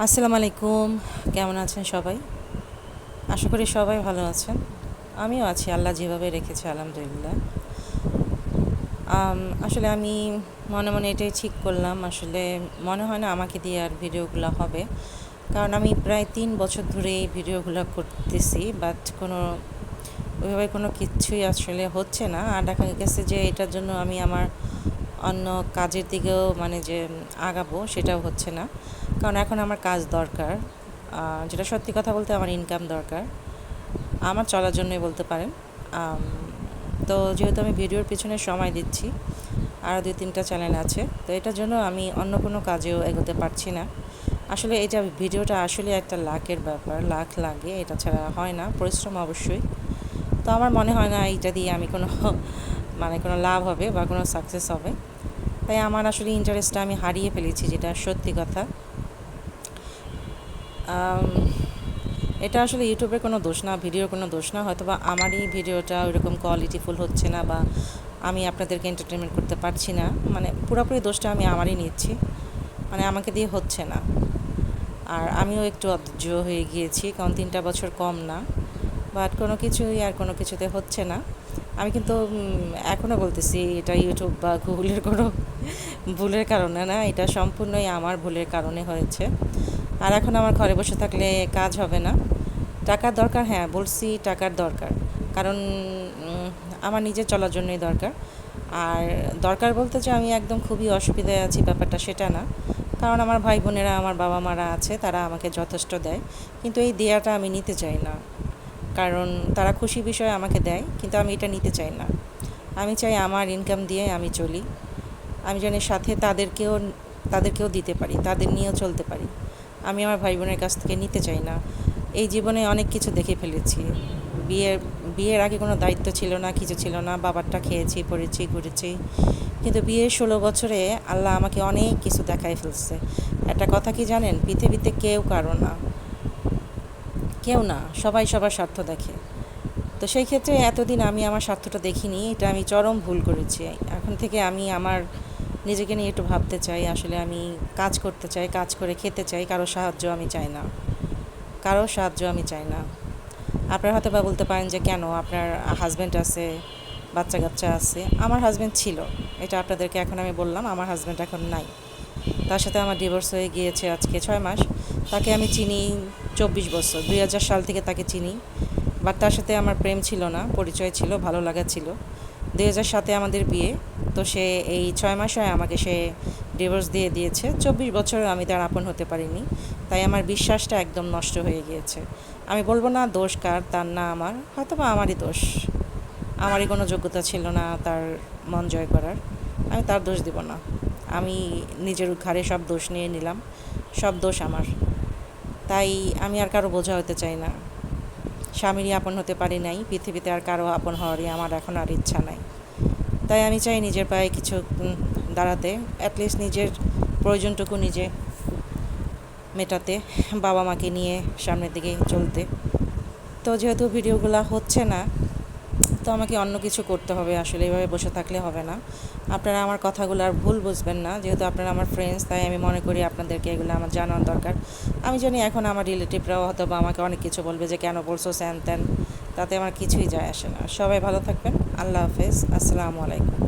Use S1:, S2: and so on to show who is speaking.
S1: আসসালামু আলাইকুম। কেমন আছেন সবাই? আশা করি সবাই ভালো আছেন। আমিও আছি, আল্লাহ যেভাবে রেখেছে, আলহামদুলিল্লাহ। আসলে আমি মনে মনে এটাই ঠিক করলাম। আসলে মনে হয় না আমাকে দিয়ে আর ভিডিওগুলো হবে। কারণ আমি প্রায় তিন বছর ধরে এই ভিডিওগুলো করতেছি বাট কোনো, ওইভাবে কোনো কিছুই আসলে হচ্ছে না। আর দেখা গেছে যে এটার জন্য আমি আমার অন্য কাজের দিকেও মানে যে আগাবো সেটাও হচ্ছে না। কারণ এখন আমার কাজ দরকার। যেটা সত্যি কথা বলতে আমার ইনকাম দরকার। আমার চলার জন্যই বলতে পারেন। তো যেহেতু আমি ভিডিওর পিছনে সময় দিচ্ছি, আরও দুই তিনটা চ্যানেল আছে, তো এটার জন্য আমি অন্য কোনো কাজেও এগোতে পারছি না। আসলে এটা ভিডিওটা আসলে একটা লাখের ব্যাপার, লাখ লাগে, এটা ছাড়া হয় না, পরিশ্রম অবশ্যই। তো আমার মনে হয় না এইটা দিয়ে আমি কোনো মানে কোনো লাভ হবে বা কোনো সাকসেস হবে। তাই আমার আসলে ইন্টারেস্টটা আমি হারিয়ে ফেলেছি, যেটা সত্যি কথা। এটা আসলে ইউটিউবের কোনো দোষ না ভিডিওর কোনো দোষ না। হয়তো বা আমারই ভিডিওটা ওইরকম কোয়ালিটিফুল হচ্ছে না বা আমি আপনাদেরকে এন্টারটেনমেন্ট করতে পারছি না। মানে পুরোপুরি দোষটা আমি আমারই নিচ্ছি। মানে আমাকে দিয়ে হচ্ছে না। আর আমিও একটু অধৈর্য হয়ে গিয়েছি, কারণ তিনটা বছর কম না। বাট কোনো কিছুই আর কোনো কিছুতে হচ্ছে না। আমি কিন্তু এখনও বলতেছি, এটা ইউটিউব বা গুগলের কোনো ভুলের কারণে না, এটা সম্পূর্ণই আমার ভুলের কারণে হয়েছে। আর এখন আমার ঘরে বসে থাকলে কাজ হবে না। টাকার দরকার হ্যাঁ বলছি টাকার দরকার। কারণ আমার নিজে চলার জন্যই দরকার। আর দরকার বলতে যে আমি একদম খুবই অসুবিধায় আছি ব্যাপারটা সেটা না। কারণ আমার ভাই বোনেরা, আমার বাবা মারা আছে, তারা আমাকে যথেষ্ট দেয়। কিন্তু এই দেয়াটা আমি নিতে চাই না। কারণ তারা খুশি বিষয়ে আমাকে দেয়, কিন্তু আমি এটা নিতে চাই না। আমি চাই আমার ইনকাম দিয়ে আমি চলি। আমি যেন সাথে তাদেরকেও তাদেরকেও দিতে পারি, তাদের নিয়েও চলতে পারি। আমি আমার ভাই বোনের কাছ থেকে নিতে চাই না। এই জীবনে অনেক কিছু দেখে ফেলেছি। বিয়ের বিয়ের আগে কোনো দায়িত্ব ছিল না, কিছু ছিল না, বাবারটা খেয়েছি, পড়েছি, ঘুরেছি। কিন্তু বিয়ের ষোলো বছরে আল্লাহ আমাকে অনেক কিছু দেখায় ফেলছে। একটা কথা কি জানেন? পৃথিবীতে কেউ কারও না। কেউ না, সবাই সবার স্বার্থ দেখে। তো সেই ক্ষেত্রে এতদিন আমি আমার স্বার্থটা দেখিনি, এটা আমি চরম ভুল করেছি। এখন থেকে আমি আমার নিজেকে নিয়ে একটু ভাবতে চাই, আসলে আমি কাজ করতে চাই, কাজ করে খেতে চাই, কারও সাহায্য আমি চাই না। কারও সাহায্য আমি চাই না। আপনারা হয়তো বা বলতে পারেন যে কেন আপনার হাজব্যান্ড আছে বাচ্চা কাচ্চা আছে? আমার হাজব্যান্ড ছিল, এটা আপনাদেরকে এখন আমি বললাম, আমার হাজব্যান্ড এখন নাই। তার সাথে আমার ডিভোর্স হয়ে গিয়েছে আজকে ছয় মাস। তাকে আমি চিনি চব্বিশ বছর, দুই হাজার সাল থেকে তাকে চিনি। বাট তার সাথে আমার প্রেম ছিল না, পরিচয় ছিল, ভালো লাগা ছিল। দুই হাজার সাতে আমাদের বিয়ে, তো সে এই ছয় মাস হয় আমাকে সে ডিভোর্স দিয়ে দিয়েছে। চব্বিশ বছর আমি তার আপন হতে পারিনি, তাই আমার বিশ্বাসটা একদম নষ্ট হয়ে গিয়েছে। আমি বলব না দোষ কার, তার না আমার হয়তো বা আমারই দোষ। আমারই কোনো যোগ্যতা ছিল না তার মন জয় করার, আমি তার দোষ দিব না। আমি নিজের ঘাড়ে সব দোষ নিয়ে নিলাম, সব দোষ আমার। তাই আমি আর কারও বোঝা হতে চাই না। স্বামীরই আপন হতে পারি নাই, পৃথিবীতে আর কারও আপন হওয়ারই আমার এখন আর ইচ্ছা নাই। তাই আমি চাই নিজের পায়ে কিছু দাঁড়াতে অ্যাটলিস্ট নিজের প্রয়োজনটুকু নিজে মেটাতে বাবা মাকে নিয়ে সামনের দিকে চলতে। তো যেহেতু ভিডিওগুলো হচ্ছে না তো আমাকে অন্য কিছু করতে হবে আসলে, এভাবে বসে থাকলে হবে না। আপনারা আমার কথাগুলো আর ভুল বুঝবেন না, যেহেতু আপনারা আমার ফ্রেন্ডস তাই আমি মনে করি আপনাদেরকে এগুলো আমার জানানো দরকার। আমি জানি এখন আমার রিলেটিভরাও হয়তো বা আমাকে অনেক কিছু বলবে যে, কেন বলছো স্যান ত্যান? তাতে আমার কিছুই যায় আসে না। সবাই ভালো থাকবেন। আল্লাহ হাফেজ। আসসালামু আলাইকুম।